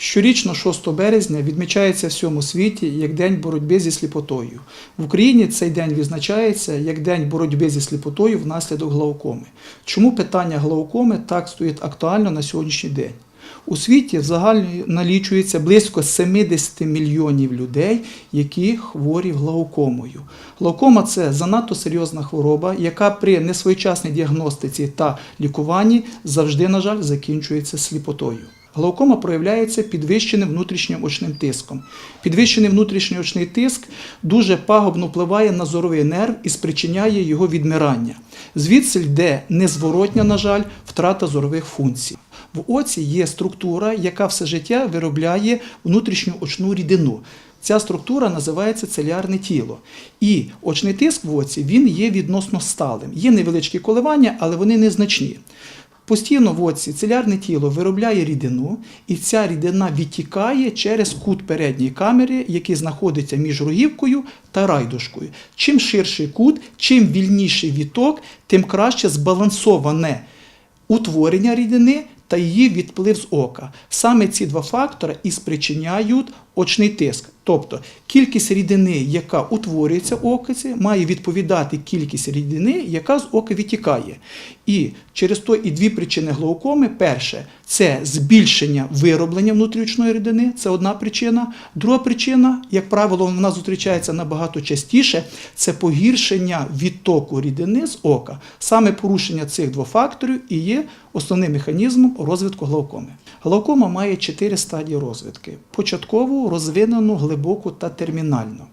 Щорічно 6 березня відмічається в всьому світі як День боротьби зі сліпотою. В Україні цей день відзначається як День боротьби зі сліпотою внаслідок глаукоми. Чому питання глаукоми так стоїть актуально на сьогоднішній день? У світі загально налічується близько 70 мільйонів людей, які хворі глаукомою. Глаукома це занадто серйозна хвороба, яка при несвоєчасній діагностиці та лікуванні завжди, на жаль, закінчується сліпотою. Глаукома проявляється підвищеним внутрішнім очним тиском. Підвищений внутрішній очний тиск дуже пагубно впливає на зоровий нерв і спричиняє його відмирання. Звідси йде незворотня, на жаль, втрата зорових функцій. В оці є структура, яка все життя виробляє внутрішню очну рідину. Ця структура називається целярне тіло. І очний тиск в оці він є відносно сталим. Є невеличкі коливання, але вони незначні. Постійно в оці целярне тіло виробляє рідину, і ця рідина відтікає через кут передньої камери, який знаходиться між рогівкою та райдушкою. Чим ширший кут, чим вільніший відток, тим краще збалансоване утворення рідини та її відплив з ока. Саме ці два фактори і спричиняють очний тиск. Тобто кількість рідини, яка утворюється в оці, має відповідати кількість рідини, яка з ока відтікає. І через то і дві причини глаукоми. Перше це збільшення вироблення внутрішньої рідини, це одна причина. Друга причина, як правило, вона зустрічається набагато частіше, це погіршення відтоку рідини з ока. Саме порушення цих двох факторів і є основним механізмом розвитку глаукоми. Глаукома має чотири стадії розвитки: початкову, розвинену, глибоку та термінальну.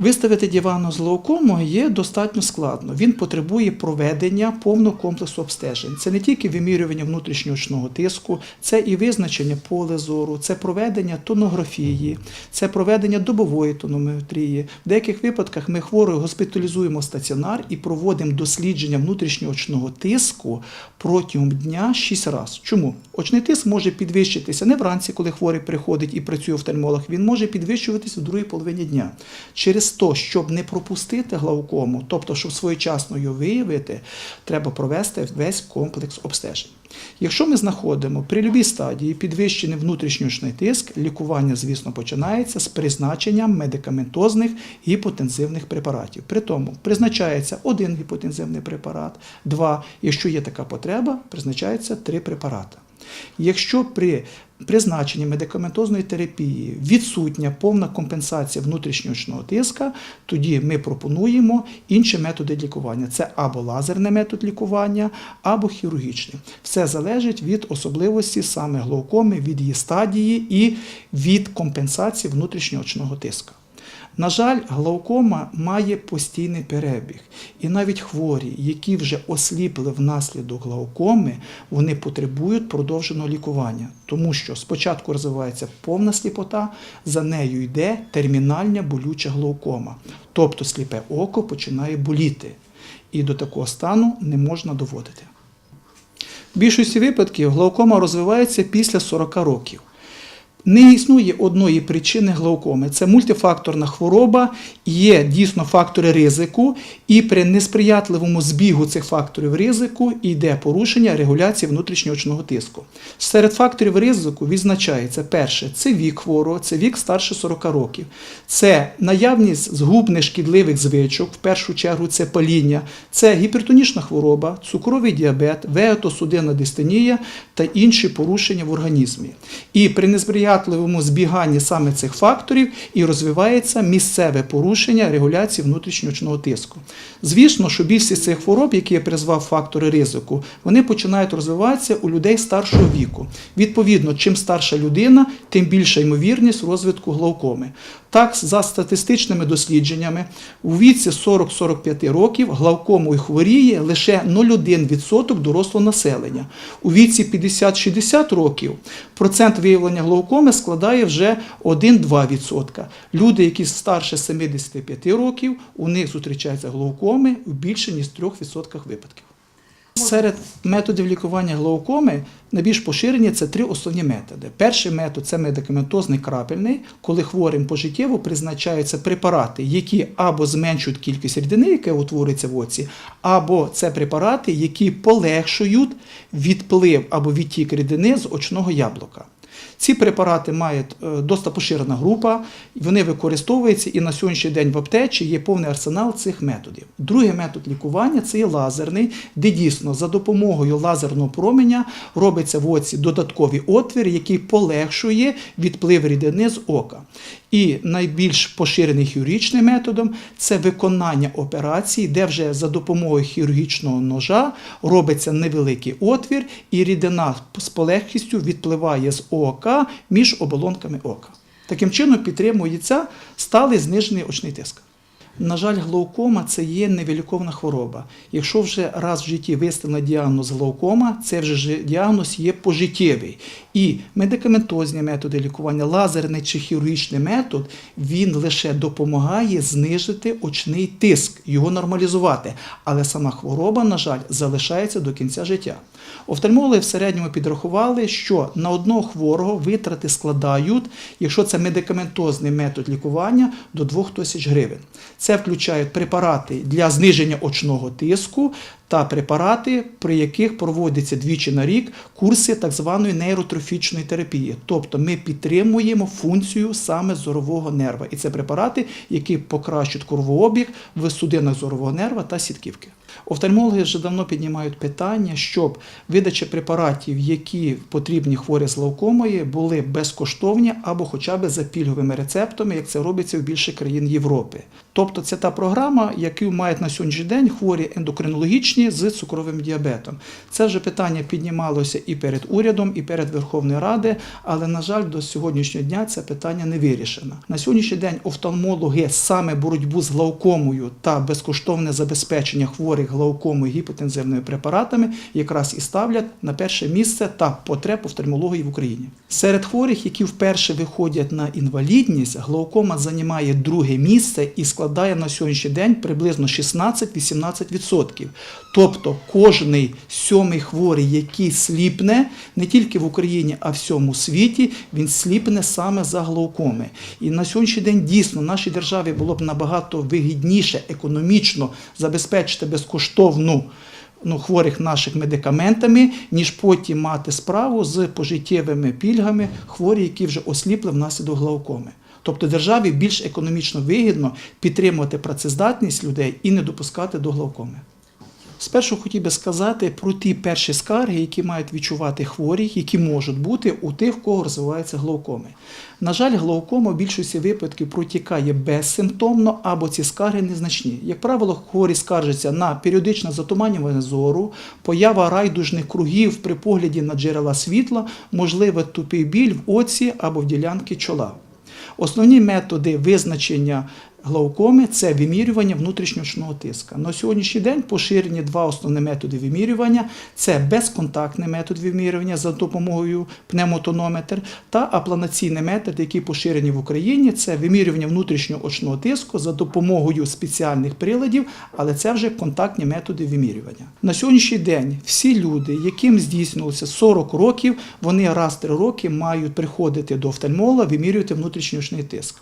Виставити діагноз глаукому є достатньо складно. Він потребує проведення повного комплексу обстежень. Це не тільки вимірювання внутрішньоочного тиску, це і визначення поле зору, це проведення тонографії, це проведення добової тонометрії. В деяких випадках ми хворого госпіталізуємо стаціонар і проводимо дослідження внутрішньоочного тиску протягом дня 6 разів. Чому? Очний тиск може підвищитися не вранці, коли хворий приходить і працює офтальмолог, він може підвищуватися в другій половині дня. Через то, щоб не пропустити глаукому, тобто, щоб своєчасно його виявити, треба провести весь комплекс обстежень. Якщо ми знаходимо при любій стадії підвищений внутрішньоочний тиск, лікування, звісно, починається з призначенням медикаментозних гіпотензивних препаратів. При тому призначається один гіпотензивний препарат, два, якщо є така потреба, призначається три препарати. Якщо при призначенні медикаментозної терапії відсутня повна компенсація внутрішньоочного тиска, тоді ми пропонуємо інші методи лікування. Це або лазерний метод лікування, або хірургічний. Все залежить від особливості саме глаукоми, від її стадії і від компенсації внутрішньоочного тиска. На жаль, глаукома має постійний перебіг, і навіть хворі, які вже осліпли внаслідок глаукоми, вони потребують продовженого лікування, тому що спочатку розвивається повна сліпота, за нею йде термінальна болюча глаукома, тобто сліпе око починає боліти, і до такого стану не можна доводити. В більшості випадків глаукома розвивається після 40 років. Не існує одної причини глаукоми. Це мультифакторна хвороба, є дійсно фактори ризику, і при несприятливому збігу цих факторів ризику йде порушення регуляції внутрішньоочного тиску. Серед факторів ризику відзначається перше це вік хворого, це вік старше 40 років, це наявність згубних шкідливих звичок, в першу чергу це паління, це гіпертонічна хвороба, цукровий діабет, веатосудинна дистонія та інші порушення в організмі. І при несприятливому збіганні саме цих факторів і розвивається місцеве порушення регуляції внутрішньоочного тиску. Звісно, що більшість цих хвороб, які я призвав фактори ризику, вони починають розвиватися у людей старшого віку. Відповідно, чим старша людина, тим більша ймовірність розвитку глаукоми. Так, за статистичними дослідженнями, у віці 40-45 років глаукомою хворіє лише 0,1% дорослого населення. У віці 50-60 років процент виявлення глаукоми складає вже 1-2%. Люди, які старше 75 років, у них зустрічаються глаукоми в більше ніж 3% випадків. Серед методів лікування глаукоми найбільш поширені це три основні методи. Перший метод це медикаментозний крапельний, коли хворим пожиттєво призначаються препарати, які або зменшують кількість рідини, яка утворюється в оці, або це препарати, які полегшують відплив або відтік рідини з очного яблука. Ці препарати мають е, досить поширена група, вони використовуються і на сьогоднішній день в аптечі є повний арсенал цих методів. Другий метод лікування це є лазерний, де дійсно за допомогою лазерного променя робиться в оці додатковий отвір, який полегшує відплив рідини з ока. І найбільш поширений хірургічним методом це виконання операції, де вже за допомогою хірургічного ножа робиться невеликий отвір, і рідина з полегкістю відпливає з ока між оболонками ока. Таким чином підтримується сталий знижений очний тиск. На жаль, глаукома це є невиліковна хвороба. Якщо вже раз в житті виставлено діагноз глаукома, це вже діагноз є пожиттєвий. І медикаментозні методи лікування, лазерний чи хірургічний метод, він лише допомагає знижити очний тиск, його нормалізувати. Але сама хвороба, на жаль, залишається до кінця життя. Офтальмологи в середньому підрахували, що на одного хворого витрати складають, якщо це медикаментозний метод лікування, до 2 тисяч гривень. Це включають препарати для зниження очного тиску та препарати, при яких проводяться двічі на рік курси так званої нейротрофічної терапії. Тобто ми підтримуємо функцію саме зорового нерва. І це препарати, які покращують кровообіг в судинах зорового нерва та сітківки. Офтальмологи вже давно піднімають питання, щоб видача препаратів, які потрібні хворі з глаукомою, були безкоштовні або хоча б за пільговими рецептами, як це робиться в більших країн Європи. Тобто це та програма, яку мають на сьогоднішній день хворі ендокринологічні з цукровим діабетом. Це вже питання піднімалося і перед урядом, і перед Верховною Радою, але, на жаль, до сьогоднішнього дня це питання не вирішено. На сьогоднішній день офтальмологи саме боротьбу з глаукомою та безкоштовне забезпечення хворих глаукомою гіпотензивними препаратами якраз і ставлять на перше місце та потреб офтальмології в Україні. Серед хворих, які вперше виходять на інвалідність, глаукома займає друге місце і складає на сьогоднішній день приблизно 16-18%. Тобто кожний сьомий хворий, який сліпне не тільки в Україні, а в всьому світі, він сліпне саме за глаукоми. І на сьогоднішній день дійсно нашій державі було б набагато вигідніше економічно забезпечити безкоштовну ну, хворих наших медикаментами, ніж потім мати справу з пожиттєвими пільгами хворі, які вже осліпли внаслідок глаукоми. Тобто державі більш економічно вигідно підтримувати працездатність людей і не допускати до глаукоми. Спершу хотів би сказати про ті перші скарги, які мають відчувати хворі, які можуть бути у тих, в кого розвиваються глаукоми. На жаль, глаукома в більшості випадків протікає безсимптомно або ці скарги незначні. Як правило, хворі скаржаться на періодичне затуманювання зору, поява райдужних кругів при погляді на джерела світла, можливо, тупий біль в оці або в ділянці чола. Основні методи визначення глаукоми це вимірювання внутрішньоочного тиска. На сьогоднішній день поширені два основні методи вимірювання: це безконтактний метод вимірювання за допомогою пневмотонометр та апланаційний метод, який поширені в Україні. Це вимірювання внутрішнього очного тиску за допомогою спеціальних приладів, але це вже контактні методи вимірювання. На сьогоднішній день всі люди, яким здійснилося 40 років, вони раз три роки мають приходити до офтальмолога, вимірювати внутрішній очний тиск.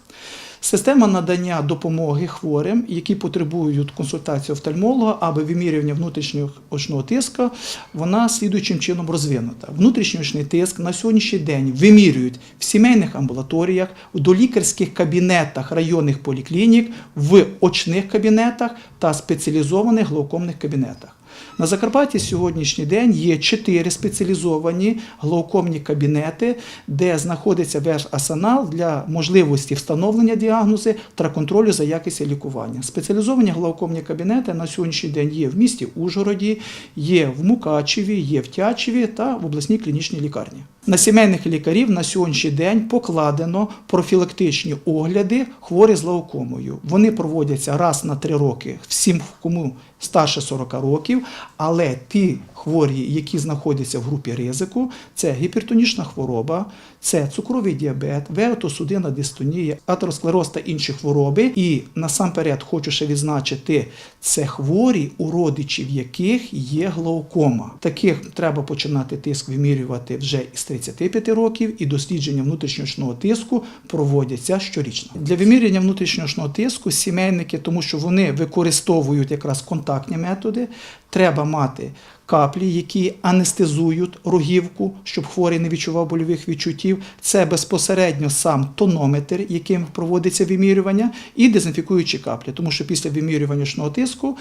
Система надання допомоги хворим, які потребують консультації офтальмолога або вимірювання внутрішнього очного тиска, вона слідуючим чином розвинута. Внутрішньоочний тиск на сьогоднішній день вимірюють в сімейних амбулаторіях, в долікарських кабінетах районних поліклінік, в очних кабінетах та спеціалізованих глаукомних кабінетах. На Закарпатті сьогоднішній день є чотири спеціалізовані глаукомні кабінети, де знаходиться весь арсенал для можливості встановлення діагнози та контролю за якістю лікування. Спеціалізовані глаукомні кабінети на сьогоднішній день є в місті Ужгороді, є в Мукачеві, є в Тячеві та в обласній клінічній лікарні. На сімейних лікарів на сьогоднішній день покладено профілактичні огляди хворих з глаукомою. Вони проводяться раз на три роки всім, кому старше 40 років, але ті хворі, які знаходяться в групі ризику, це гіпертонічна хвороба, це цукровий діабет, веотосудинна дистонія, атеросклероз та інші хвороби. І насамперед хочу ще відзначити, це хворі, у родичів яких є глаукома. Таких треба починати тиск вимірювати вже із 35 років, і дослідження внутрішньоочного тиску проводяться щорічно. Для вимірювання внутрішньоочного тиску сімейники, тому що вони використовують якраз контактні методи, треба мати каплі, які анестезують рогівку, щоб хворий не відчував больових відчуттів. Це безпосередньо сам тонометр, яким проводиться вимірювання, і дезінфікуючі каплі, тому що після вимірювання очного тиску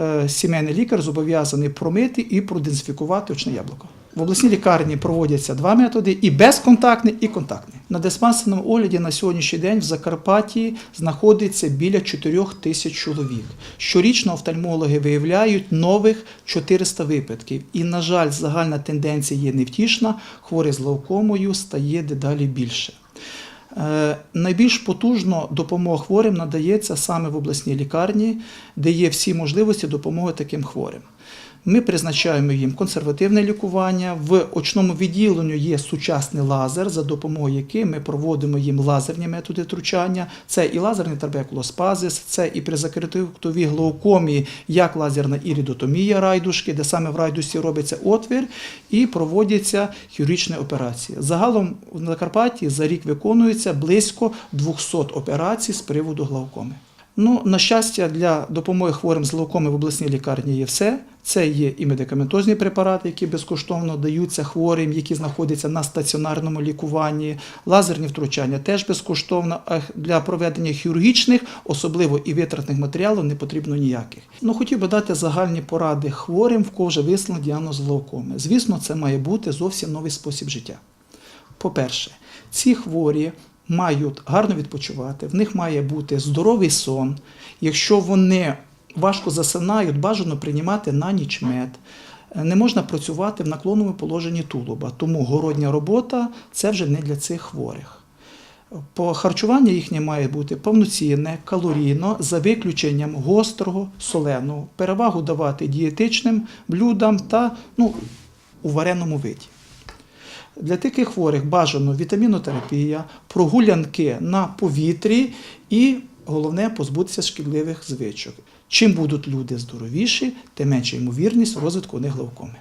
е, сімейний лікар зобов'язаний промити і продезінфікувати очне яблуко. В обласній лікарні проводяться два методи: і безконтактний, і контактний. На диспансерному огляді на сьогоднішній день в Закарпатті знаходиться біля 4 тисяч чоловік. Щорічно офтальмологи виявляють нових 400 випадків. І, на жаль, загальна тенденція є невтішна. Хворих з глаукомою стає дедалі більше. Е, Найбільш потужно допомога хворим надається саме в обласній лікарні, де є всі можливості допомоги таким хворим. Ми призначаємо їм консервативне лікування. В очному відділенні є сучасний лазер, за допомогою яким ми проводимо їм лазерні методи втручання. Це і лазерний трабекулоспазис, це і при закритовій глаукомі, як лазерна іридотомія райдушки, де саме в райдусі робиться отвір, і проводяться хірургічні операції. Загалом в Закарпатті за рік виконується близько 200 операцій з приводу глаукоми. Ну, на щастя, для допомоги хворим з глаукоми в обласній лікарні є все. Це є і медикаментозні препарати, які безкоштовно даються хворим, які знаходяться на стаціонарному лікуванні. Лазерні втручання теж безкоштовно. А для проведення хірургічних, особливо і витратних матеріалів, не потрібно ніяких. Ну, хотів би дати загальні поради хворим, в кого вже висловлено діагноз глаукоми. Звісно, це має бути зовсім новий спосіб життя. По-перше, ці хворі мають гарно відпочивати, в них має бути здоровий сон. Якщо вони важко засинають, бажано приймати на ніч мед. Не можна працювати в наклонному положенні тулуба, тому городня робота це вже не для цих хворих. По харчуванню їхнє має бути повноцінне, калорійно, за виключенням гострого, соленого. Перевагу давати дієтичним блюдам та ну, у вареному виді. Для таких хворих бажано вітамінотерапія, прогулянки на повітрі і головне позбутися шкідливих звичок. Чим будуть люди здоровіші, тим менша ймовірність розвитку у них глаукоми.